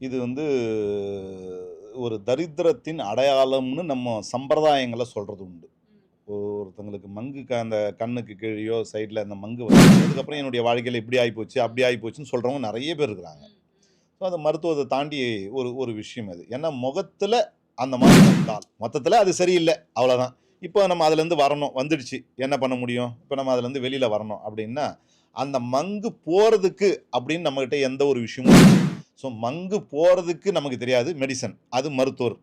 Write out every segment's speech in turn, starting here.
இது வந்து ஒரு தரித்திரத்தின் அடையாளம்னு நம்ம சம்பிரதாயங்கள சொல்றது உண்டு. ஒருத்தங்களுக்கு மங்கு அந்த கண்ணுக்கு கீழயோ, சைடுல அந்த மங்கு வந்ததுக்கப்புறம் என்னுடைய வாழ்க்கையில இப்படி ஆயிப்போச்சு, அப்படி ஆயிப்போச்சுன்னு சொல்றவங்க நெறைய பேர் இருக்கிறாங்க. ஸோ அது மருத்துவத்த தாண்டி ஒரு ஒரு விஷயம் அது. ஏன்னா முகத்துல அந்த மாரி வந்தால், மொத்தத்துல அது சரியில்ல. அவ்வளோதான். இப்போ நம்ம அதுலேருந்து வரணும். வந்துடுச்சு. என்ன பண்ண முடியும்? இப்போ நம்ம அதுலேருந்து வெளியில வரணும் அப்படின்னா, அந்த மங்கு போறதுக்கு அப்படின்னு நம்மகிட்ட எந்த ஒரு விஷயமும். ஸோ மங்கு போகிறதுக்கு நமக்கு தெரியாது. மெடிசன். அது மருத்துவர்.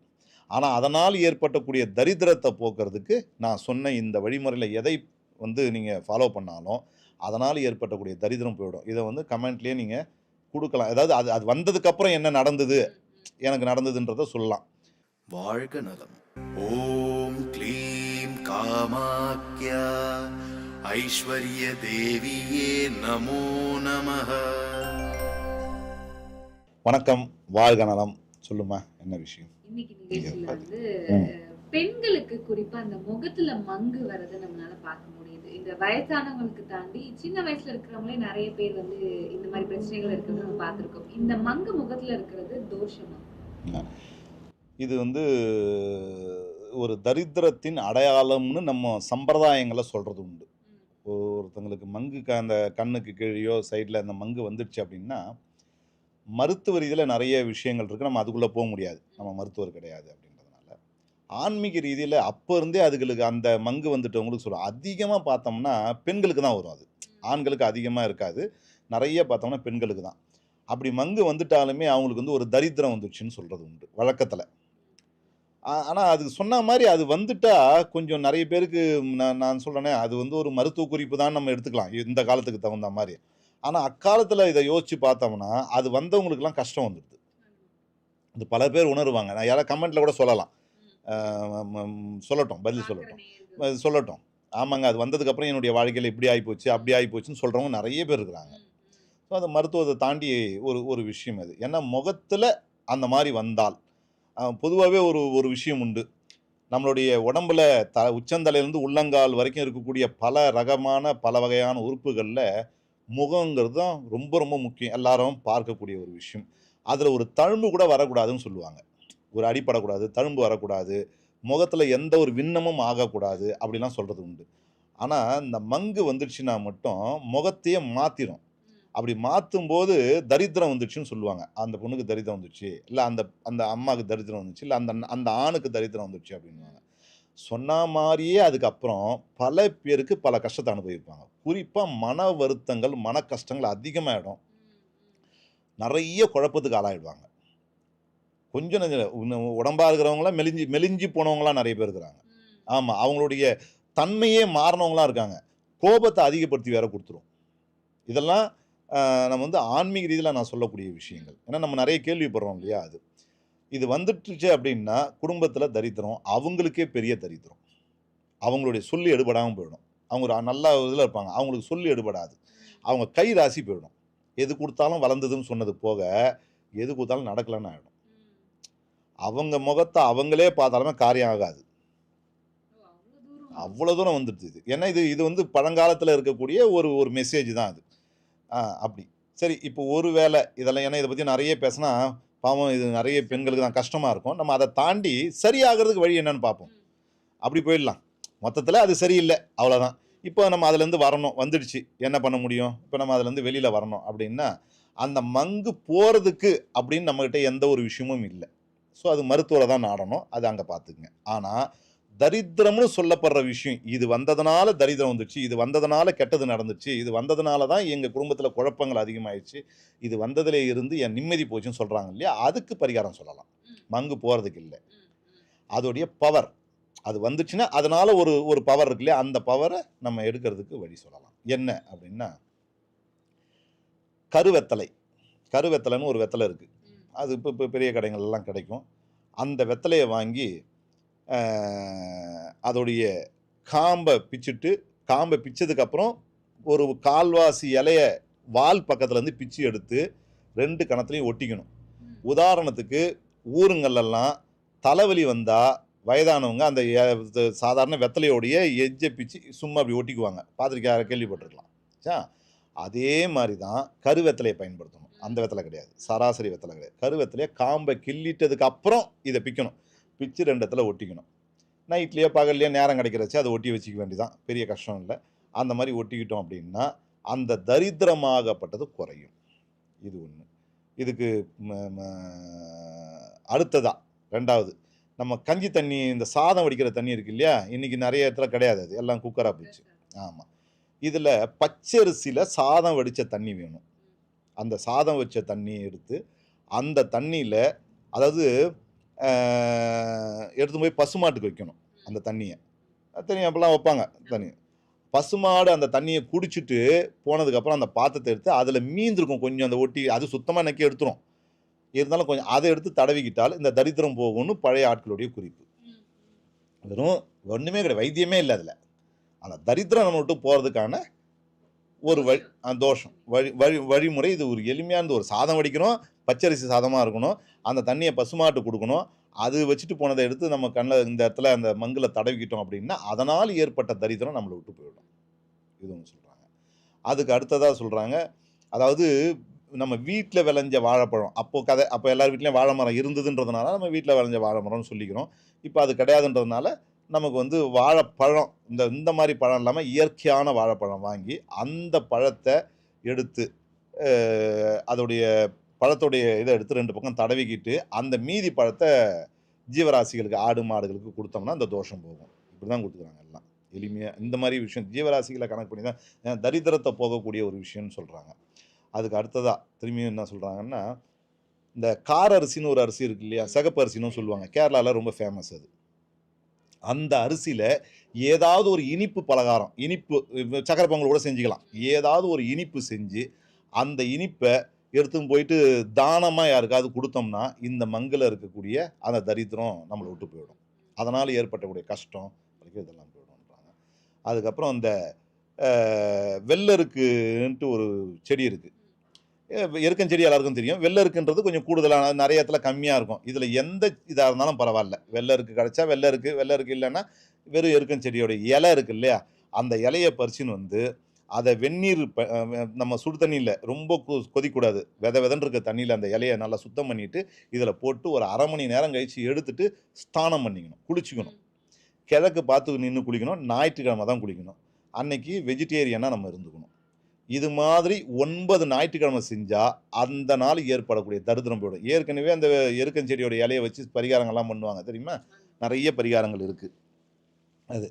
ஆனால் அதனால் ஏற்பட்டக்கூடிய தரித்திரத்தை போக்குறதுக்கு, நான் சொன்ன இந்த வழிமுறையில் எதை வந்து நீங்கள் ஃபாலோ பண்ணாலும், அதனால் ஏற்படக்கூடிய தரித்திரம் போயிடும். இதை வந்து கமெண்ட்லேயே நீங்கள் கொடுக்கலாம் அதாவது அது அது வந்ததுக்கப்புறம் என்ன நடந்தது? எனக்கு நடந்ததுன்றத சொல்லலாம். வாழ்க நலம் ஓம் க்ளீம் காமாக்யா ஐஸ்வர்ய தேவியே நமோ நமஹா வணக்கம். வாழ்க நலம். சொல்லுமா என்ன விஷயம்? பெண்களுக்கு குறிப்பா அந்த முகத்துல மங்கு வரத நம்மளால பார்க்க முடியுது. இந்த வயசானவங்களுக்கு தாண்டி சின்ன வயசுல இருக்கிறவங்களே நெறைய பேர் வந்து இந்த மாரி பிரச்சனைகள் இருக்கிறத நம்ம பார்த்திருக்கோம். இந்த மங்கு முகத்துல இருக்கிறது தோஷமா? இது வந்து ஒரு தரித்திரத்தின் அடையாளம்னு நம்ம சம்பிரதாயங்கள சொல்றது உண்டு. ஒருத்தங்களுக்கு மங்கு அந்த கண்ணுக்கு கீழயோ, சைடுல அந்த மங்கு வந்துடுச்சு அப்படின்னா, மருத்துவ ரீதியில் நிறைய விஷயங்கள் இருக்குது நம்ம அதுக்குள்ளே போக முடியாது. நம்ம மருத்துவர் கிடையாது அப்படின்றதுனால. ஆன்மீக ரீதியில் அப்போ இருந்தே அதுகளுக்கு அந்த மங்கு வந்துட்டவங்களுக்கு சொல்லுவோம். அதிகமாக பார்த்தோம்னா, பெண்களுக்கு தான் வரும் அது. ஆண்களுக்கு அதிகமாக இருக்காது. நிறைய பார்த்தோம்னா பெண்களுக்கு தான். அப்படி மங்கு வந்துட்டாலுமே அவங்களுக்கு வந்து ஒரு தரித்திரம் வந்துச்சுன்னு சொல்கிறது உண்டு. வழக்கத்தில் ஆனால் அது சொன்ன மாதிரி அது வந்துட்டால் கொஞ்சம் நிறைய பேருக்கு நான் நான் சொல்கிறேனே அது வந்து ஒரு மருத்துவ குறிப்பு தான் நம்ம எடுத்துக்கலாம். இந்த காலத்துக்கு தகுந்த மாதிரி ஆனா அக்காலத்துல இத யோசிச்சு பார்த்தோம்னா, அது வந்தவங்களுக்கெல்லாம் கஷ்டம் வந்துடுது. இது பல பேர் உணருவாங்க. நான் யாராவது கமெண்ட்ல கூட சொல்லலாம். சொல்லட்டும். பதில் சொல்லட்டும். அது சொல்லட்டும். ஆமாங்க. அது வந்ததுக்கப்புறம் என்னுடைய வாழ்க்கையில இப்படி ஆயிப்போச்சு, அப்படி ஆயிப்போச்சுன்னு சொல்றவங்க நெறைய பேர் இருக்கிறாங்க. ஸோ அது மருத்துவத்த தாண்டி ஒரு ஒரு விஷயம் அது. ஏன்னா முகத்துல அந்த மாரி வந்தால், அ பொதுவாவே ஒரு ஒரு விஷயம் உண்டு. நம்மளுடைய உடம்புல த உச்சந்தலையிலிருந்து உள்ளங்கால் வரைக்கும் இருக்கக்கூடிய பல ரகமான, பல வகையான உறுப்புகள்ல முகங்கிறது தான் ரொம்ப ரொம்ப முக்கியம். எல்லாரும் பார்க்கக்கூடிய ஒரு விஷயம். அதுல ஒரு தழும்பு கூட வரக்கூடாதுன்னு சொல்லுவாங்க. ஒரு அடிபடக்கூடாது, தழும்பு வரக்கூடாது, முகத்துல எந்த ஒரு விண்ணமும் ஆகக்கூடாது அப்படிலாம் சொல்றது உண்டு. ஆனா இந்த மங்கு வந்துடுச்சுன்னா மட்டும் முகத்தையே மாத்திரும். ம். அப்படி மாத்தும்போது தரித்திரம் வந்துடுச்சுன்னு சொல்லுவாங்க. அந்த பொண்ணுக்கு தரித்திரம் வந்துடுச்சு. இல்ல அந்த அந்த அம்மாக்கு தரித்திரம் வந்துச்சு. இல்ல அந்த அந்த ஆணுக்கு தரித்திரம் வந்துடுச்சு அப்படின்னுவாங்க. சொன்ன மாரியே அதுக்கப்புறம் பல பேருக்கு பல கஷ்டத்த அனுபவிப்பாங்க. குறிப்பா மன வருத்தங்கள், மன கஷ்டங்கள் அதிகமாயிடும். ம், ம். நெறைய குழப்பத்துக்கு ஆளாயிடுவாங்க. கொஞ்சம் நெஞ்சம் இல்ல. உன்ன உடம்பா இருக்கிறவங்கலாம் மெலிஞ்சு மெலிஞ்சு போனவங்கலாம் நெறைய பேர் இருக்கிறாங்க. ம். ஆமா. அவங்களுடைய தன்மையே மாறுனவங்கலாம் இருக்காங்க. கோபத்த அதிகப்படுத்தி வேற குடுத்துரும். இதெல்லாம் நம்ம வந்து ஆன்மீக ரீதியில நான் சொல்லக்கூடிய விஷயங்கள். ஏன்னா நம்ம நெறைய கேள்விப்படுறோம் இல்லையா அது. இது வந்துட்டுச்சு அப்படின்னா, குடும்பத்தில் தரித்திரம். அவங்களுக்கே பெரிய தரித்திரம். அவங்களுடைய சொல்லு எடுபடாமல் போயிடும். அவங்க ஒரு நல்ல இதில் இருப்பாங்க. அவங்களுக்கு சொல்லு எடுபடாது. அவங்க கை ராசி போயிடும். எது கொடுத்தாலும் வளர்ந்ததுன்னு சொன்னது போக, எது கொடுத்தாலும் நடக்கலன்னு ஆகிடும் அவங்க முகத்தை அவங்களே பார்த்தாலுமே காரியம் ஆகாது. அவ்வளோ தூரம் வந்துடுது இது. ஏன்னா இது இது வந்து பழங்காலத்தில் இருக்கக்கூடிய ஒரு ஒரு மெசேஜ் தான் அது. அப்படி. சரி இப்போ ஒரு வேலை இதெல்லாம் ஏன்னா இதை பற்றி நிறைய பேசினா, பாவம் இது நிறைய பெண்களுக்கு தான் கஷ்டமாக இருக்கும். நம்ம அதை தாண்டி சரியாகிறதுக்கு வழி என்னன்னு பார்ப்போம். அப்படி போயிடலாம். மொத்தத்தில் அது சரியில்லை அவ்வளோதான். இப்போ நம்ம அதுலேருந்து வரணும். வந்துடுச்சு. என்ன பண்ண முடியும்? இப்போ நம்ம அதுலேருந்து வெளியில் வரணும் அப்படின்னா, அந்த மங்கு போகிறதுக்கு அப்படின்னு நம்மக்கிட்ட எந்த ஒரு விஷயமும் இல்லை ஸோ அது மருத்துவரை தான் நாடணும். அது அங்கே பார்த்துக்குங்க ஆனால் தரித்திரம்னு சொல்லப்படுற விஷயம், இது வந்ததுனால தரித்திரம் வந்துச்சு. இது வந்ததுனால கெட்டது நடந்துச்சு. இது வந்ததுனால தான் எங்க குடும்பத்துல குழப்பங்கள் அதிகமாயிருச்சு. இது வந்ததிலே இருந்து என் நிம்மதி போச்சுன்னு சொல்றாங்க இல்லையா? அதுக்கு பரிகாரம் சொல்லலாம். மங்கு போறதுக்கு இல்ல. அதோடைய பவர். அது வந்துச்சுன்னா, அதனால ஒரு ஒரு பவர் இருக்கு இல்லையா? அந்த பவர நம்ம எடுக்கிறதுக்கு வழி சொல்லலாம். என்ன அப்படின்னா கருவெத்தலை. கருவெத்தலைன்னு ஒரு வெத்தல இருக்கு. ம். அது இப்ப இப்ப பெரிய கடைகள்லாம் கிடைக்கும். அந்த வெத்தலைய வாங்கி, அதோடைய காம்ப பிச்சுட்டு, காம்ப பிச்சதுக்கப்புறம் ஒரு 1/4வாசி இலைய வால் பக்கத்துலேருந்து பிச்சு எடுத்து 2 கணத்துலயும் ஒட்டிக்கணும். உதாரணத்துக்கு ஊருங்கள்லலாம் தலைவலி வந்தா, வயதானவங்க அந்த சாதாரண வெத்தலையோடைய எட்ஜ பிச்சு சும்மா அப்படி ஒட்டிக்குவாங்க. பார்த்துருக்கியா? கேள்விப்பட்டுருக்கலாம். ச்சா அதே மாரி தான் கருவெத்தலைய பயன்படுத்தணும். அந்த வெத்தலை கிடையாது சராசரி வெத்தலை கிடையாது கருவெத்தலையே காம்பை கிள்ளிட்டதுக்கு அப்புறம் இதை பிக்கணும் பிச்சு ரெண்டு இடத்துல ஒட்டிக்கணும். நைட்லேயோ பகல்லையோ நேரம் கிடைக்கிறச்சு அதை ஒட்டி வச்சுக்க வேண்டியதான் பெரிய கஷ்டம் இல்லை. அந்த மாதிரி ஒட்டிக்கிட்டோம் அப்படின்னா அந்த தரித்திரமாகப்பட்டது குறையும். இது ஒன்று இதுக்கு அடுத்ததாக அடுத்ததா ரெண்டாவது நம்ம கஞ்சி தண்ணி இந்த சாதம் வடிக்கிற தண்ணி இருக்கு இல்லையா? இன்னைக்கு நிறைய இடத்துல கிடையாது அது. எல்லாம் குக்கராக போச்சு. ஆமாம் இதில் பச்சரிசியில் சாதம் வடித்த தண்ணி வேணும். அந்த சாதம் வச்ச தண்ணியை எடுத்து அந்த தண்ணியில் அதாவது எடுத்து போய் பசுமாட்டுக்கு வைக்கணும் அந்த தண்ணியை. தண்ணி அப்பெல்லாம் வைப்பாங்க தண்ணி. பசுமாடு அந்த தண்ணியை குடிச்சிட்டு போனதுக்கப்புறம் அந்த பாத்திரத்தை எடுத்து அதில் மீந்திருக்கும் கொஞ்சம் அந்த ஒட்டி அது சுத்தமாக நக்கி எடுத்துரும். இருந்தாலும் கொஞ்சம் அதை எடுத்து தடவிக்கிட்டால் இந்த தரித்திரம் போகும்னு பழைய ஆட்களுடைய குறிப்பு. வெறும் ஒன்றுமே கிடையாது வைத்தியமே இல்லை அதில். அந்த தரித்திரம் நம்ம விட்டு போகிறதுக்கான ஒரு வழி தோஷம். வழி வழி வழிமுறை இது ஒரு எளிமையானது ஒரு சாதம் வடிக்கணும். பச்சரிசி சாதமாக இருக்கணும். அந்த தண்ணியை பசுமாட்டு கொடுக்கணும். அது வச்சுட்டு போனதை எடுத்து நம்ம கண்ணில் இந்த இடத்துல அந்த மங்கில் தடவிக்கிட்டோம் அப்படின்னா அதனால் ஏற்பட்ட தரித்திரம் நம்மளை விட்டு போயிடும். இது ஒன்று சொல்கிறாங்க அதுக்கு அடுத்ததாக சொல்கிறாங்க அதாவது நம்ம வீட்டில் விளைஞ்ச வாழைப்பழம் அப்போது கதை அப்போ எல்லார் வீட்லேயும் வாழை மரம் இருந்ததுன்றதுனால நம்ம வீட்டில் விளைஞ்ச வாழை மரம்னு சொல்லிக்கிறோம். இப்போ அது கிடையாதுன்றதுனால நமக்கு வந்து வாழைப்பழம் இந்த இந்த மாதிரி பழம் இல்லாமல் இயற்கையான வாழைப்பழம் வாங்கி அந்த பழத்தை எடுத்து அதோடைய பழத்துடைய இதை எடுத்து ரெண்டு பக்கம் தடவிக்கிட்டு அந்த மீதி பழத்தை ஜீவராசிகளுக்கு ஆடு மாடுகளுக்கு கொடுத்தோம்னா அந்த தோஷம் போகும். இப்படி தான் கொடுத்துக்கிறாங்க எல்லாம். எளிமையாக இந்த மாதிரி விஷயம் ஜீவராசிகளை கணக்கு பண்ணி தான் தரித்திரத்தை போகக்கூடிய ஒரு விஷயம்னு சொல்கிறாங்க அதுக்கு அடுத்ததாக திரும்பியும் என்ன சொல்கிறாங்கன்னா இந்த கார அரிசின்னு ஒரு அரிசி இருக்கு இல்லையா? சிகப்பு அரிசின்னு சொல்லுவாங்க. கேரளாவில் ரொம்ப ஃபேமஸ் அது. அந்த அரிசியில் ஏதாவது ஒரு இனிப்பு பலகாரம் இனிப்பு சக்கரை பொங்கல் கூட செஞ்சுக்கலாம். ஏதாவது ஒரு இனிப்பு செஞ்சு அந்த இனிப்பை எடுத்துன்னு போயிட்டு தானமாக யாருக்காவது கொடுத்தோம்னா இந்த மங்கில் இருக்கக்கூடிய அந்த தரித்திரம் நம்மளை விட்டு போயிடும். அதனால் ஏற்பட்டக்கூடிய கஷ்டம் இதெல்லாம் போயிடும்ன்றாங்க. அதுக்கப்புறம் அந்த வெள்ளருக்குன்ட்டு ஒரு செடி இருக்குது எருக்கஞ்செடி எல்லாருக்கும் தெரியும். வெள்ளருக்குன்றது கொஞ்சம் கூடுதலான நிறைய இடத்துல கம்மியாக இருக்கும். இதில் எந்த இதாக இருந்தாலும் பரவாயில்ல. வெள்ளருக்கு கிடச்சா வெள்ளை இருக்குது இல்லைன்னா வெறும் எருக்கஞ்செடியோட இலை இருக்கு இல்லையா? அந்த இலையை பறிச்சுன்னு வந்து அதை வெந்நீர் ப- நம்ம சுடு தண்ணியில் ரொம்ப கொ- கொதிக்கூடாது வித விதன்னு இருக்க தண்ணியில் அந்த இலையை நல்லா சுத்தம் பண்ணிவிட்டு இதில் போட்டு ஒரு அரை மணி நேரம் கழித்து எடுத்துட்டு ஸ்நானம் பண்ணிக்கணும். குளிச்சுக்கணும். கிழக்கு பார்த்து நின்று குளிக்கணும். ஞாயிற்றுக்கிழமை தான் குளிக்கணும். அன்னைக்கு வெஜிடேரியனாக நம்ம இருந்துக்கணும். இது மாதிரி ஒன்பது ஞாயிற்றுக்கிழமை செஞ்சால் அந்த நாள் ஏற்படக்கூடிய தரித்திரம் போயிடும். ஏற்கனவே அந்த எருக்கஞ்செடியோட இலையை வச்சு பரிகாரங்கள்லாம் பண்ணுவாங்க. தெரியுமா? நிறைய பரிகாரங்கள் இருக்குது அது.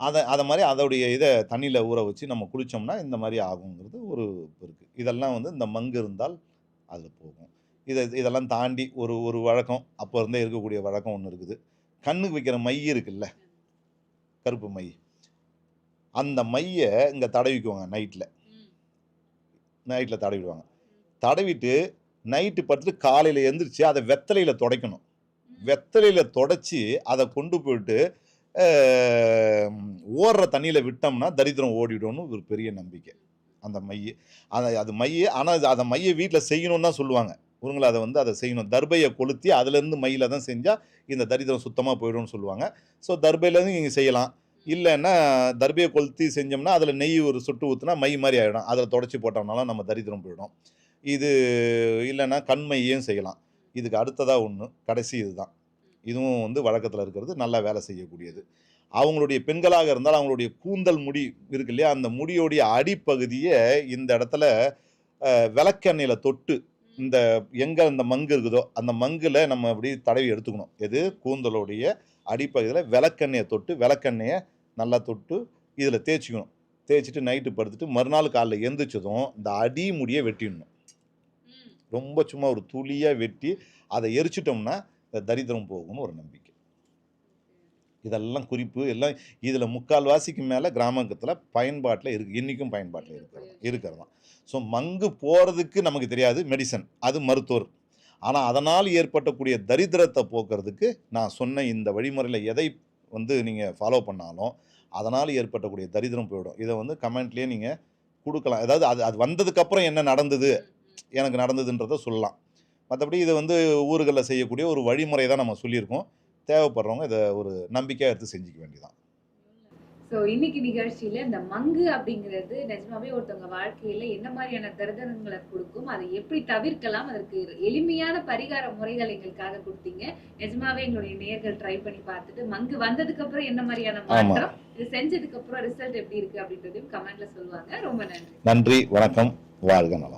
அதை அதை மாதிரி அதோடைய இதை தண்ணியில் ஊற வச்சு நம்ம குளித்தோம்னா இந்த மாதிரி ஆகுங்கிறது ஒரு இருக்குது இதெல்லாம் வந்து இந்த மங்கு இருந்தால் அதில் போகும். இதை இதெல்லாம் தாண்டி ஒரு ஒரு வழக்கம். அப்போ இருந்தே இருக்கக்கூடிய வழக்கம் ஒன்று இருக்குது. கண்ணுக்கு வைக்கிற மை இருக்குல்ல? கருப்பு மை. அந்த மையை இங்கே தடவிக்குவாங்க நைட்டில் நைட்டில் தடவிடுவாங்க. தடவிட்டு நைட்டு படுத்துட்டு காலையில் எந்திரிச்சு அதை வெத்தலையில் துடைக்கணும். வெத்தலையில் தொடச்சி அதை கொண்டு போயிட்டு ஓடுற தண்ணியில் விட்டோம்னா தரித்திரம் ஓடிடும்னு ஒரு பெரிய நம்பிக்கை. அந்த மைய அந்த அது மைய ஆனால் அதை மைய வீட்டில் செய்யணும்னு தான் சொல்லுவாங்க. இவங்களை அதை வந்து அதை செய்யணும். தர்பையை கொளுத்தி அதுலேருந்து மையில் தான் செஞ்சால் இந்த தரித்திரம் சுத்தமாக போயிடும்னு சொல்லுவாங்க. ஸோ தர்பையிலேருந்து நீங்கள் செய்யலாம். இல்லைன்னா தர்பையை கொளுத்தி செஞ்சோம்னா அதில் நெய் ஒரு சொட்டு ஊற்றுனா மை மாதிரி ஆகிடும் அதில் தொடச்சி போட்டோம்னாலும் நம்ம தரித்திரம் போயிடும். இது இல்லைன்னா கண்மையும் செய்யலாம். இதுக்கு அடுத்ததாக ஒன்று கடைசி இதுதான். இதுவும் வந்து வழக்கத்தில் இருக்கிறது நல்லா வேலை செய்யக்கூடியது. அவங்களுடைய பெண்களாக இருந்தால் அவங்களுடைய கூந்தல் முடி இருக்கு இல்லையா அந்த முடியோடைய அடிப்பகுதியை இந்த இடத்துல விளக்கெண்ணெயில் தொட்டு இந்த எங்கே அந்த மங்கு இருக்குதோ அந்த மங்கில் நம்ம அப்படி தடவி எடுத்துக்கணும். எது? கூந்தலுடைய அடிப்பகுதியில் விளக்கெண்ணெயை தொட்டு விளக்கெண்ணெயை நல்லா தொட்டு இதில் தேய்ச்சிக்கணும். தேய்ச்சிட்டு நைட்டு படுத்துட்டு மறுநாள் காலைல எந்திரிச்சதும் இந்த அடி முடியை வெட்டிடணும். ரொம்ப சும்மா ஒரு துளியாக வெட்டி அதை எரிச்சிட்டோம்னா இந்த தரித்திரம் போகும்னு ஒரு நம்பிக்கை. இதெல்லாம் குறிப்பு எல்லாம் இதில் முக்கால்வாசிக்கு மேலே கிராமத்தில் பயன்பாட்டில் இருக்கு. இன்றைக்கும் பயன்பாட்டில் இருக்கிறது. இருக்கிறது தான் ஸோ மங்கு போகிறதுக்கு நமக்கு தெரியாது மெடிசன் அது மருத்துவர். ஆனால் அதனால் ஏற்பட்டக்கூடிய தரித்திரத்தை போக்குறதுக்கு நான் சொன்ன இந்த வழிமுறையில் எதை வந்து நீங்கள் ஃபாலோ பண்ணாலும் அதனால் ஏற்பட்டக்கூடிய தரித்திரம் போயிடும். இதை வந்து கமெண்ட்லேயே நீங்கள் கொடுக்கலாம். அதாவது அது அது வந்ததுக்கப்புறம் என்ன நடந்தது? எனக்கு நடந்ததுன்றத சொல்லலாம். மற்றபடி இதை வந்து ஊர்களில் செய்யக்கூடிய ஒரு வழிமுறை தான் நம்ம சொல்லியிருக்கோம். தேவைப்படுறவங்க இதை ஒரு நம்பிக்கையாக எடுத்து செஞ்சுக்க வேண்டியதான் ஸோ இன்னைக்கு நிகழ்ச்சியில இந்த மங்கு அப்படிங்கிறது நிஜமாவே ஒருத்தவங்க வாழ்க்கையில என்ன மாதிரியான தரிதனங்களை கொடுக்கும் அதை எப்படி தவிர்க்கலாம் அதற்கு எளிமையான பரிகார முறைகள் எங்களுக்காக கொடுத்தீங்க. நிஜமாவே எங்களுடைய நேர்கள் ட்ரை பண்ணி பார்த்துட்டு மங்கு வந்ததுக்கு அப்புறம் என்ன மாதிரியான. மாற்றம் இது செஞ்சதுக்கு அப்புறம் ரிசல்ட் எப்படி இருக்கு அப்படின்றதையும் கமெண்ட்ல சொல்லுவாங்க. ரொம்ப நன்றி. நன்றி வணக்கம் வாழ்க நலம்.